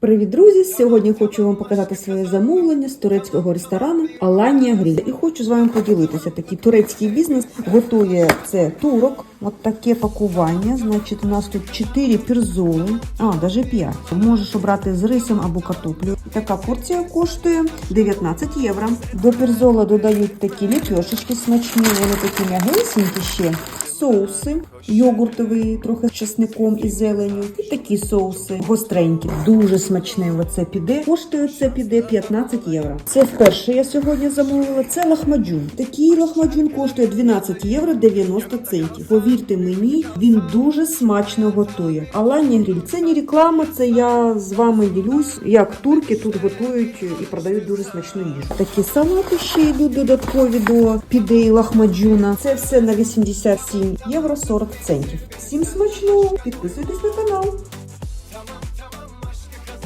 Привіт, друзі! Сьогодні хочу вам показати своє замовлення з турецького ресторану Аланія Гріль. І хочу з вами поділитися. Такий турецький бізнес готує це турок. От таке пакування. Значить, у нас тут 4 пірзоли, а навіть 5. Можеш обрати з рисом або картоплею. Така порція коштує 19 євро. До пірзола додають такі ліпешечки смачні, вони такі м'ягесенькі ще. Соуси йогуртові, трохи з чесником і зеленю. І такі соуси гостренькі. Дуже смачне оце піде. Коштує це піде 15 євро. Це вперше я сьогодні замовила. Це лахмаджун. Такий лахмаджун коштує 12 євро 90 центів. Повірте мені, він дуже смачно готує. Алані гріль це не реклама, це я з вами ділюсь, як турки тут готують і продають дуже смачну їжу. Такі салати ще йдуть додаткові до піде і лахмаджуна. Це все на 87 євро 40 центів. Всім смачного! Підписуйтесь на канал.